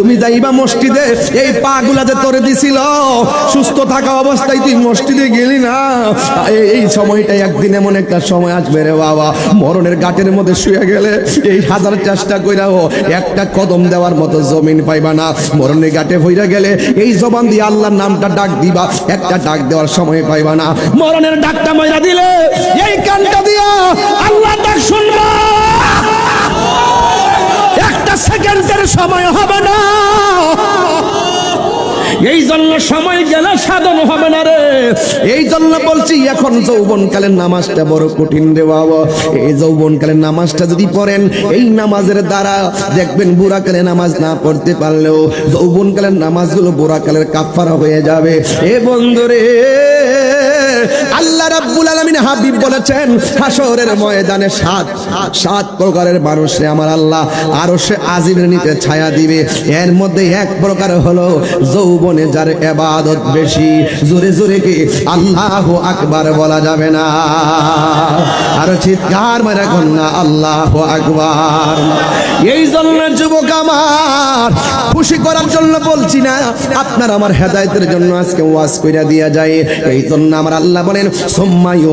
তুমি যাইবা মসজিদে, এই পা গুলাতে তোরে দিছিল। সুস্থ থাকা অবস্থায় তুই মসজিদে গেলি না। এই- সময়টা একদিন এমন একটা সময় আসবে রে বাবা। মরণের গাটের মধ্যে শুয়ে গেলে এই হাজার চেষ্টা কইরাও একটা কদম দেওয়ার মতো জমিন পাইবা না। মরণের গাটে ভইরা গেলে এই জবান দিয়ে আল্লাহর নামটা ডাক দিবা। একটা ডাক দেওয়ার সময় পাইবা না। মরণের ডাকটা ময়রা দিলে এই কানটা দিয়া আল্লাহ ডাক শুনবা। একটা সেকেন্ডের সময় হবে না। এই জন্য সময় গেলে সাধন হবে না রে। এই জন্য বলছি, এখন যৌবনকালের নামাজটা বড় কঠিন রে বাবা। এই যৌবনকালের নামাজটা যদি পড়েন, এই নামাজের দ্বারা দেখবেন বুড়াকালে নামাজ না পড়তে পারলেও যৌবনকালের নামাজগুলো বুড়াকালের কাফারা হয়ে যাবে। এ বন্ধুরে আল্লাহ রাব্বুল আলামিন হাবিব বলেছেন হাসরের ময়দানে সাত সাত প্রকারের মানুষে আমার আল্লাহ। আরও সে আজিমের নিতে ছায়া দিবে। এর মধ্যে এক প্রকার হলো যৌবনে যার এবাদত বেশি। জোরে জোরে কি আল্লাহ আকবার বলা যাবে না? আরও চিৎকার মেরে কন্যা, আল্লাহ আকবার। এই জন্য যুবক আমার খুশি করার জন্য বলছি না। আপনার আমার হেদায়তের জন্য আজকে ওয়াজ কইরা দিয়া যায় এই জন্য আমার আল্লাহ বলেন সোম্মায়ু